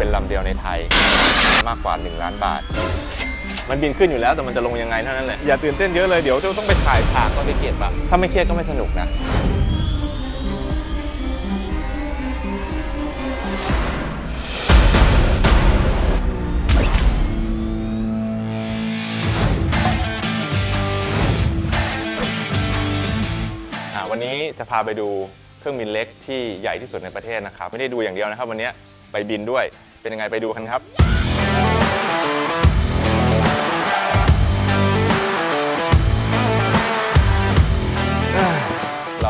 เป็นลำเดียวในไทย มากกว่า 1 ล้านบาท มันบินขึ้นอยู่แล้วแต่มันจะลงยังไงเท่านั้นแหละอย่าตื่นเต้นเยอะเลยเดี๋ยวจะต้องไปถ่ายฉากก็ไปเก็บอะถ้าไม่เครียดก็ไม่สนุกนะอ่าวันนี้จะพาไปดูเครื่องบินเล็กที่ใหญ่ที่สุดในประเทศนะครับ ไม่ได้ดูอย่างเดียวนะครับ วันนี้ไปบินด้วย เป็นยังไงไปดูกันครับ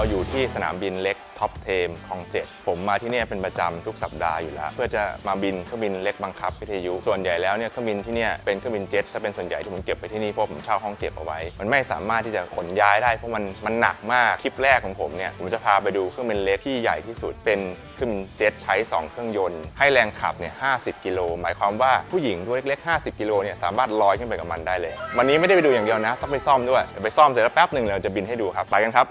เราอยู่ที่สนามบินเล็กท็อปเทมของเจ็ดผมมาที่นี่เป็นประจำทุกสัปดาห์อยู่แล้ว เพื่อจะมาบินเครื่องบินเล็กบังคับวิทยุ ส่วนใหญ่แล้วเนี่ยเครื่องบินที่นี่เป็นเครื่องบินเจ็ตจะเป็นส่วนใหญ่ที่ผมเก็บไปที่นี่เพราะผมเช่าห้องเก็บเอาไว้ มันไม่สามารถที่จะขนย้ายได้เพราะมันมันหนักมากคลิปแรกของผมเนี่ยผมจะพาไปดูเครื่องบินเล็กที่ใหญ่ที่สุดเป็นเครื่องบินเจ็ตใช้ 2 เครื่องยนต์ให้แรงขับเนี่ย50 กิโลหมายความว่าผู้หญิงตัวเล็กๆ50 กิโลเนี่ยสามารถลอยขึ้นไปกับมันได้เลย วันนี้ไม่ได้ไปดูอย่างเดียวนะต้องไปซ่อมด้วยไปซ่อมเสร็จแล้วแป๊บหนึ่งเราจะบินให้ดูครับไปกันครับ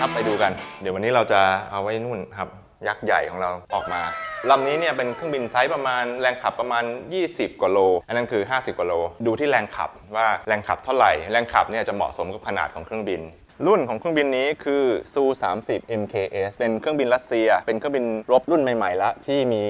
ครับไปดูกัน เดี๋ยววันนี้เราจะเอาไว้นู่นครับ ยักษ์ใหญ่ของเราออกมาลำนี้เนี่ยเป็นเครื่องบินไซส์ประมาณแรงขับประมาณ 20 กว่าโล อันนั้นคือ 50 กว่าโล ดูที่แรงขับว่าแรงขับเท่าไหร่ แรงขับเนี่ยจะเหมาะสมกับขนาดของเครื่องบิน รุ่นของเครื่องบินนี้คือ Su 30 MKS เป็นเครื่องบินรัสเซีย เป็นเครื่องบินรบรุ่นใหม่ๆแล้วที่มี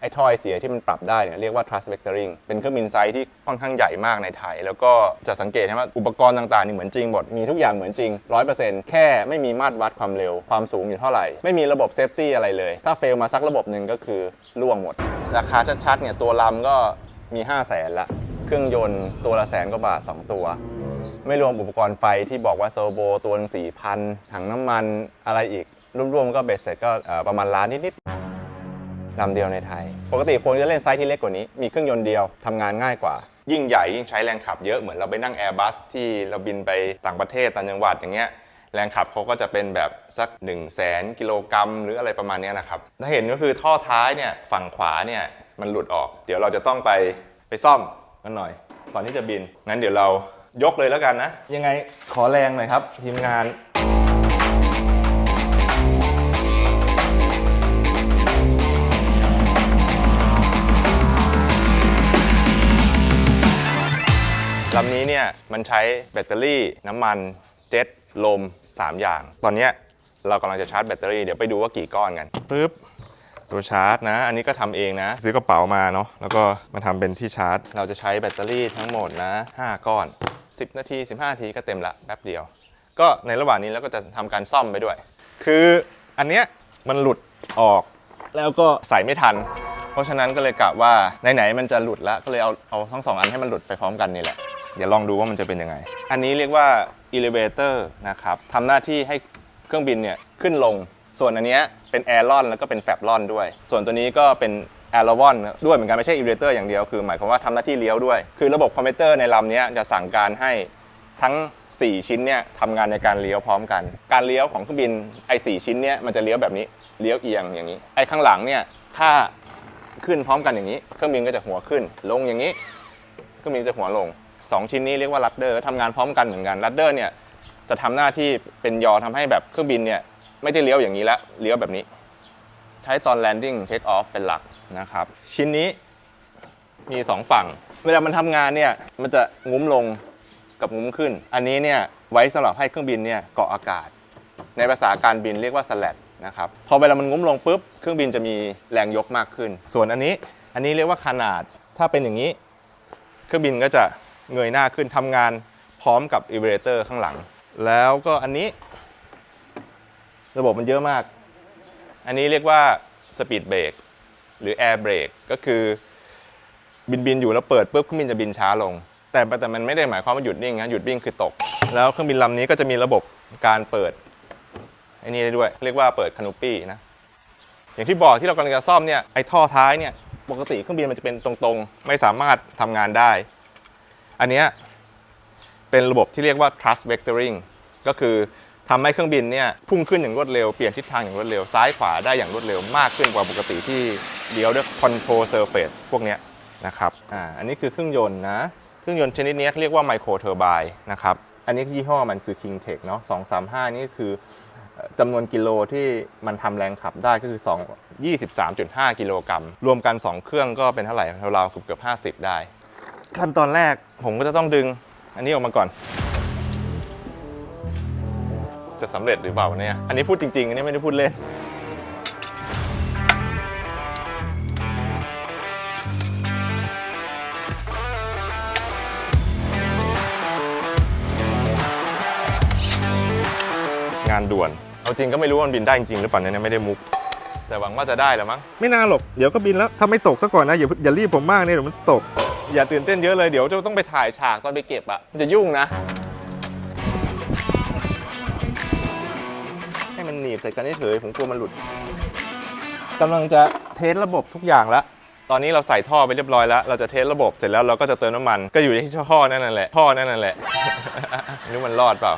ไอ้ท่อไอเสียที่มันปรับได้เนี่ยเรียกว่า thrust vectoring เป็นเครื่องบินไซส์ที่ค่อนข้างใหญ่มากในไทย แล้วก็จะสังเกตนว่าอุปกรณ์ต่างๆนี่เหมือนจริงหมด มีทุกอย่างเหมือนจริง 100%แค่ไม่มีมาตรวัดความเร็ว ความสูงอยู่เท่าไหร่ ไม่มีระบบเซฟตี้อะไรเลย ถ้าเฟลมาสักระบบหนึ่งก็คือล่วงหมด ราคาชัดๆเนี่ยตัวลำก็มี 5 0 0แสนละ เครื่องยนต์ตัวละแสนกว่าบาท 2 ตัว ไม่รวมอุปกรณ์ไฟที่บอกว่าเซอร์โบตัวหนึงสี่พันถังน้ำมันอะไรอีก รวมๆก็เบ็ดเสร็จก็ประมาณล้านนิดๆลำเดียวในไทย ปกติควรจะเล่นไซส์ที่เล็กกว่านี้ มีเครื่องยนต์เดียวทำงานง่ายกว่า ยิ่งใหญ่ยิ่งใช้แรงขับเยอะเหมือนเราไปนั่ง Airbus ที่เราบินไปต่างประเทศต่างจังหวัดอย่างเงี้ยแรงขับเขาก็จะเป็นแบบสัก 1 0 0 0 0แสนกิโลกรัม หรืออะไรประมาณนี้นะครับ ถ้าเห็นก็คือท่อท้ายเนี่ยฝั่งขวาเนี่ยมันหลุดออก เดี๋ยวเราจะต้องไปไปซ่อมกันหน่อย ก่อนที่จะบิน งั้นเดี๋ยวเรา ยกเลยแล้วกันนะ ยังไงขอแรงหน่อยครับ ทีมงานลำนี้เนี่ยมันใช้แบตเตอรี่น้ำมันเจ็ตลม 3 อย่าง ตอนเนี้ยเรากำลังจะชาร์จแบตเตอรี่เดี๋ยวไปดูว่ากี่ก้อนกันปึ๊บตัวชาร์จนะ อันนี้ก็ทำเองนะ ซื้อกระเป๋ามาเนาะแล้วก็มาทำเป็นที่ชาร์จ เราจะใช้แบตเตอรี่ทั้งหมดนะ 5 ก้อน 10 นาที 15 นาทีก็เต็มละแป๊บเดียว ก็ในระหว่างนี้เราก็จะทำการซ่อมไปด้วย คืออันเนี้ยมันหลุดออกแล้วก็ใส่ไม่ทัน เพราะฉะนั้นก็เลยกะว่าไหนๆมันจะหลุดแล้วก็เลยเอาเอาทั้งสองอันให้มันหลุดไปพร้อมกันนี่แหละเดี๋ยวลองดูว่ามันจะเป็นยังไง อันนี้เรียกว่า elevator นะครับทำหน้าที่ให้เครื่องบินเนี่ยขึ้นลง ส่วนอันเนี้ยเป็น a i r l o n แล้วก็เป็น f a b l o n ด้วย ส่วนตัวนี้ก็เป็น a i r o n ด้วยเหมือนกันไม่ใช่ elevator อย่างเดียวคือหมายความว่าทำหน้าที่เลี้ยวด้วย คือระบบคอมพิวเตอร์ในลำนี้จะสั่งการให้ทั้ง 4 ชิ้นเนี่ยทำงานในการเลี้ยวพร้อมกัน การเลี้ยวของเครื่องบินไอ้สชิ้นเนี่ยมันจะเลี้ยวแบบนี้เลี้ยวเอียงอย่างนี้ไอ้ข้างหลังเนี่ยถ้าขึ้นพร้อมกันอย่างนี้ เครื่องบินก็จะหัวขึ้น ลงอย่างนี้ เครื่องบินจะหัวลง 2 ชิ้นนี้เรียกว่าลัดเดอร์ทำงานพร้อมกันเหมือนกันลัดเดอร์เนี่ยจะทำหน้าที่เป็นยอทำให้แบบเครื่องบินเนี่ยไม่ได้เลี้ยวอย่างนี้แล้วเลี้ยวแบบนี้ ช้ตอน landing take off เป็นหลักนะครับ ชิ้นนี้มี 2 ฝั่ง เวลามันทำงานเนี่ย มันจะงุ้มลงกับงุ้มขึ้น อันนี้เนี่ยไว้สำหรับให้เครื่องบินเนี่ยเกาะอากาศ ในภาษาการบินเรียกว่าสแลดนะครับพอเวลามันงุ้มลงปุ๊บเครื่องบินจะมีแรงยกมากขึ้น ส่วนอันนี้อันนี้เรียกว่าขนาดถ้าเป็นอย่างนี้ เครื่องบินก็จะเงยหน้าขึ้นทำงานพร้อมกับอิเวเรเตอร์ข้างหลัง แล้วก็อันนี้ ระบบมันเยอะมาก อันนี้เรียกว่าสปีดเบรกหรือแอร์เบรกก็คือบินบินอยู่แล้วเปิดปุ๊บเครื่องบินจะบินช้าลง แต่แต่มันไม่ได้หมายความว่าหยุดนิ่งนะหยุดวิ่งคือตก แล้วเครื่องบินลำนี้ก็จะมีระบบการเปิดไอ้นี่ได้ด้วย เรียกว่าเปิดคานูปี้นะอย่างที่บอกที่เรากำลังจะซ่อมเนี่ยไอ้ท่อท้ายเนี่ยปกติเครื่องบินมันจะเป็นตรงๆ ไม่สามารถทำงานได้ อันเนี้ยเป็นระบบที่เรียกว่า thrust vectoring ก็คือ ทำให้เครื่องบินเนี่ยพุ่งขึ้นอย่างรวดเร็ว เปลี่ยนทิศทางอย่างรวดเร็ว ซ้ายขวาได้อย่างรวดเร็วมากขึ้นกว่าปกติที่เลี้ยวด้วย control surface พวกเนี้ยนะครับอ่าอันนี้คือเครื่องยนต์นะ เครื่องยนต์ชนิดนี้เรียกว่าไมโครเทอร์ไบน์นะครับ อันนี้ยี่ห้อมันคือ King Tech เนาะ235 นี่คือเอ่อจำนวนกิโลที่มันทำแรงขับได้ก็คือ 2 23.5 กิโลกรัม รวมกัน 2 เครื่องก็เป็นเท่าไหร่ราวๆเกือบเกือบ50 ได้ ขั้นตอนแรกผมก็จะต้องดึงอันนี้ออกมาก่อน จะสำเร็จหรือเปล่าเนี่ย อันนี้พูดจริง ๆ อันนี้ไม่ได้พูดเล่น งานด่วน เอาจริงก็ไม่รู้ว่ามันบินได้จริงหรือเปล่าเนี่ยไม่ได้มุก แต่หวังว่าจะได้แหละมั้ง ไม่นานหรอก เดี๋ยวก็บินแล้ว ถ้าไม่ตกซะก่อนนะ อย่าอย่ารีบผมมากเนี่ยเดี๋ยวมันตก อย่าตื่นเต้นเยอะเลย เดี๋ยวจะต้องไปถ่ายฉากตอนไปเก็บอะมันจะยุ่งนะ นีบใส่กันเฉยผมกลัวมันหลุดกำลังจะเทสระบบทุกอย่างแล้วตอนนี้เราใส่ท่อไปเรียบร้อยแล้ว เราจะเทสระบบเสร็จแล้วเราก็จะเติมน้ำมัน ก็อยู่ที่ท่อนั่นแหละ ท่อนั่นแหละไม่รู้มันรอดเปล่า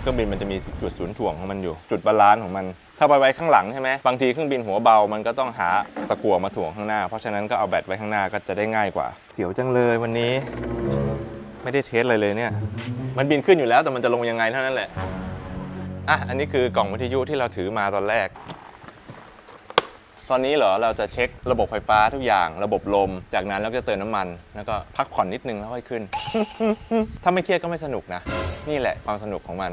เครื่องบินมันจะมีจุดศูนย์ถ่วงของมันอยู่ จุดบาลานซ์ของมัน ถ้าไปไว้ข้างหลังใช่ไหมบางทีเครื่องบินหัวเบา มันก็ต้องหาตะกั่วมาถ่วงข้างหน้า เพราะฉะนั้นก็เอาแบตไว้ข้างหน้าก็จะได้ง่ายกว่า เสียวจังเลยวันนี้ ไม่ได้เทสอะไรเลยเนี่ย มันบินขึ้นอยู่แล้วแต่มันจะลงยังไงเท่านั้นแหละ อะอันนี้คือกล่องวิทยุที่เราถือมาตอนแรก ตอนนี้เหรอเราจะเช็คระบบไฟฟ้าทุกอย่างระบบลม จากนั้นเราก็จะเติมน้ำมัน แล้วก็พักผ่อนนิดนึงแล้วค่อยขึ้น ถ้าไม่เครียดก็ไม่สนุกนะ นี่แหละความสนุกของมัน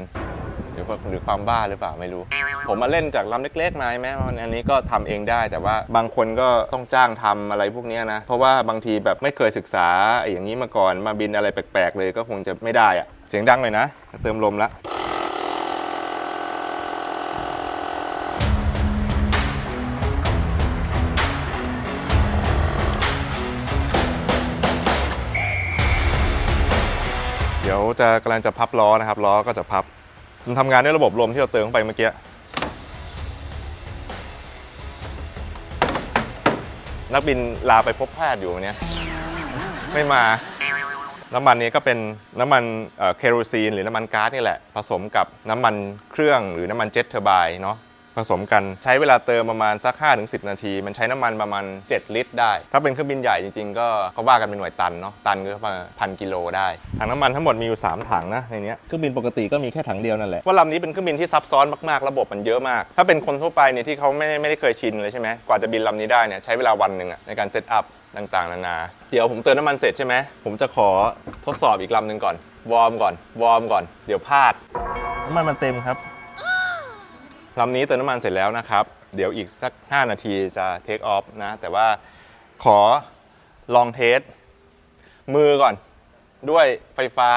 หรือหรือความบ้าหรือเปล่าไม่รู้ ผมมาเล่นจากลำเล็กๆมาแม้อันนี้ก็ทำเองได้ แต่ว่าบางคนก็ต้องจ้างทำอะไรพวกนี้นะ เพราะว่าบางทีแบบไม่เคยศึกษาอย่างนี้มาก่อนมาบินอะไรแปลกๆเลยก็คงจะไม่ได้อะเสียงดังเลยนะ เติมลมละ ดี๋ยวจะกำลังจะพับล้อนะครับล้อก็จะพับมันทำงานด้วยระบบลมที่เราเติมเข้าไปเมื่อกี้นักบินลาไปพบแพทย์อยู่วันนี้ไม่มา น้ำมันนี้ก็เป็นน้ำมันเอ่อเคโรซีนหรือน้ำมันก๊าซนี่แหละ ผสมกับน้ำมันเครื่องหรือน้ำมันเจ็ตเทอร์ไบน์เนาะ ผสมกันใช้เวลาเติมประมาณสัก 5-10 นาที มันใช้น้ำมันประมาณ 7 ลิตรได้ ถ้าเป็นเครื่องบินใหญ่จริงๆ ก็เขาว่ากันเป็นหน่วยตันเนาะตันก็ประมาณพันกิโลได้ ถังน้ำมันทั้งหมดมีอยู่ 3 ถังนะในนี้เครื่องบินปกติก็มีแค่ถังเดียวนั่นแหละว่าลำนี้เป็นเครื่องบินที่ซับซ้อนมากๆระบบมันเยอะมาก ถ้าเป็นคนทั่วไปเนี่ยที่เขาไม่ไม่ได้เคยชินเลยใช่ไหมกว่าจะบินลำนี้ได้เนี่ยใช้เวลาวันหนึ่งอะในการเซตอัพต่างๆนานา เดี๋ยวผมเติมน้ำมันเสร็จใช่ไหมผมจะขอทดสอบอีกลำหนึ่งก่อนวอร์มก่อนวอร์มก่อนเดี๋ยวพลาดน้ำมันมันเต็มครับ ลำนี้เติมน้ำมันเสร็จแล้วนะครับ เดี๋ยวอีกสัก 5 นาทีจะเทคออฟนะ แต่ว่าขอลองเทสมือก่อน ด้วยไฟฟ้า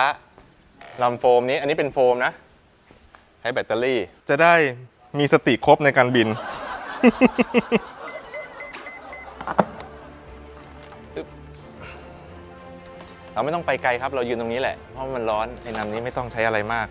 ลำโฟมนี้ อันนี้เป็นโฟมนะ ใช้แบตเตอรี่ จะได้มีสติครบในการบิน เราไม่ต้องไปไกลครับ เรายืนตรงนี้แหละ เพราะมันร้อน ไอ้นำนี้ไม่ต้องใช้อะไรมาก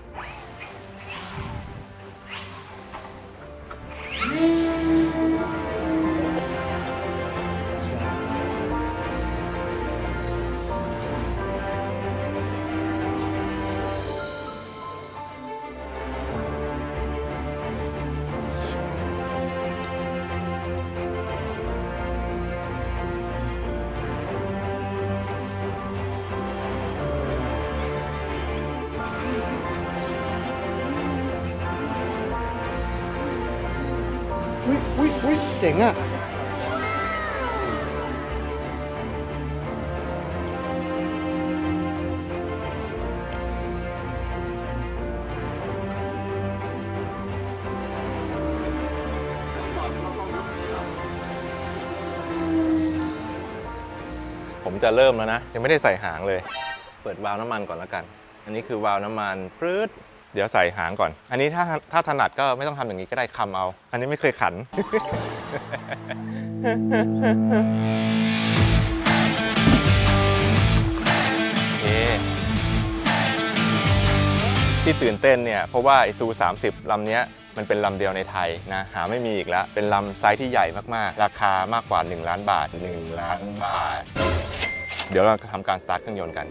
จ๋งอะผมจะเริ่มแล้วนะ ยังไม่ได้ใส่หางเลย เปิดวาล์วน้ำมันก่อนแล้วกัน อันนี้คือวาล์วน้ำมันปื๊ด เดี๋ยวใส่หางก่อน อันนี้ถ้าถ้าถนัดก็ไม่ต้องทำอย่างนี้ก็ได้คำเอา อันนี้ไม่เคยขัน โอเค ที่ตื่นเต้นเนี่ย เพราะว่าไอซู30ลำเนี้ยมันเป็นลำเดียวในไทยนะ หาไม่มีอีกแล้ว เป็นลำไซส์ที่ใหญ่มาก ๆ ราคามากกว่า 1 ล้านบาท 1 ล้านบาท เดี๋ยวเราทำการสตาร์ทเครื่องยนต์กัน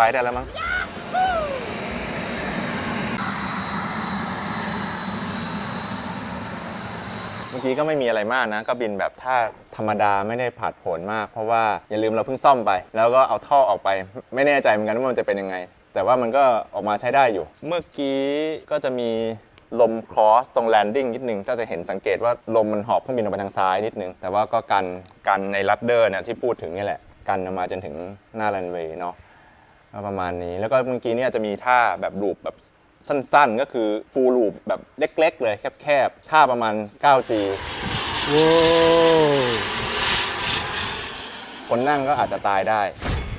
ฟได้แล้วมั้งเมื่อกี้ก็ไม่มีอะไรมากนะ ก็บินแบบท่าธรรมดาไม่ได้ผาดโผนมาก เพราะว่าอย่าลืมเราเพิ่งซ่อมไป แล้วก็เอาท่อออกไป ไม่แน่ใจเหมือนกันว่ามันจะเป็นยังไง แต่ว่ามันก็ออกมาใช้ได้อยู่ เมื่อกี้ก็จะมีลมครอสตรงแลนดิ้งนิดนึงก็จะเห็นสังเกตว่าลมมันหอบเครื่องบินออกไปทางซ้ายนิดนึง แต่ว่าก็กันกันในลัดเดอร์เนี่ยที่พูดถึงนี่แหละ กันออกมาจนถึงหน้ารันเวย์เนาะ ประมาณนี้ แล้วก็เมื่อกี้เนี่ยจะมีท่าแบบลูปแบบสั้นๆ ก็คือฟูลลูปแบบเล็ก ๆ เลยแคบๆ ท่าประมาณ 9G โว้คนนั่งก็อาจจะตายได้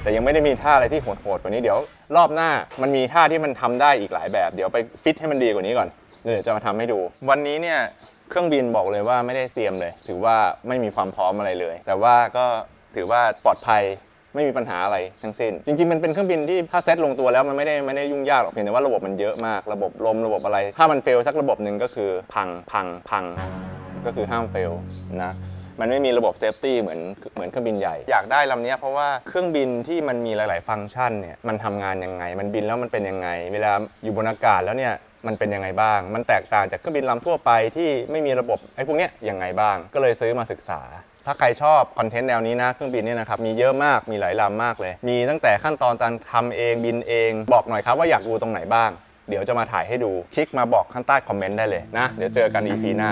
แต่ยังไม่ได้มีท่าอะไรที่โหดๆกว่านี้เดี๋ยวรอบหน้ามันมีท่าที่มันทำได้อีกหลายแบบ เดี๋ยวไปฟิตให้มันดีกว่านี้ก่อนเดี๋ยวจะมาทำให้ดู วันนี้เนี่ยเครื่องบินบอกเลยว่าไม่ได้เตรียมเลย ถือว่าไม่มีความพร้อมอะไรเลย แต่ว่าก็ถือว่าปลอดภัย ไม่มีปัญหาอะไรทั้งสิ้น จริงๆ มันเป็นเครื่องบินที่ถ้าเซตลงตัวแล้วมันไม่ได้ไม่ได้ยุ่งยากหรอกเพียงแต่ว่าระบบมันเยอะมากระบบลมระบบอะไร ถ้ามันเฟลสักระบบหนึ่งก็คือพังพังพังก็คือห้ามเฟลนะมันไม่มีระบบเซฟตี้เหมือนเหมือนเครื่องบินใหญ่ อยากได้ลำนี้เพราะว่าเครื่องบินที่มันมีหลาย ๆ ฟังก์ชันเนี่ยมันทำงานยังไง มันบินแล้วมันเป็นยังไง เวลาอยู่บนอากาศแล้วเนี่ยมันเป็นยังไงบ้าง มันแตกต่างจากเครื่องบินลำทั่วไปที่ไม่มีระบบไอ้พวกเนี้ยยังไงบ้าง ก็เลยซื้อมาศึกษา ถ้าใครชอบคอนเทนต์แนวนี้นะเครื่องบินเนี่ยนะครับมีเยอะมากมีหลายลำมากเลย มีตั้งแต่ขั้นตอนการทำเองบินเอง บอกหน่อยครับว่าอยากดูตรงไหนบ้าง เดี๋ยวจะมาถ่ายให้ดูคลิกมาบอกข้างใต้คอมเมนต์ได้เลยนะ เดี๋ยวเจอกัน EP หน้า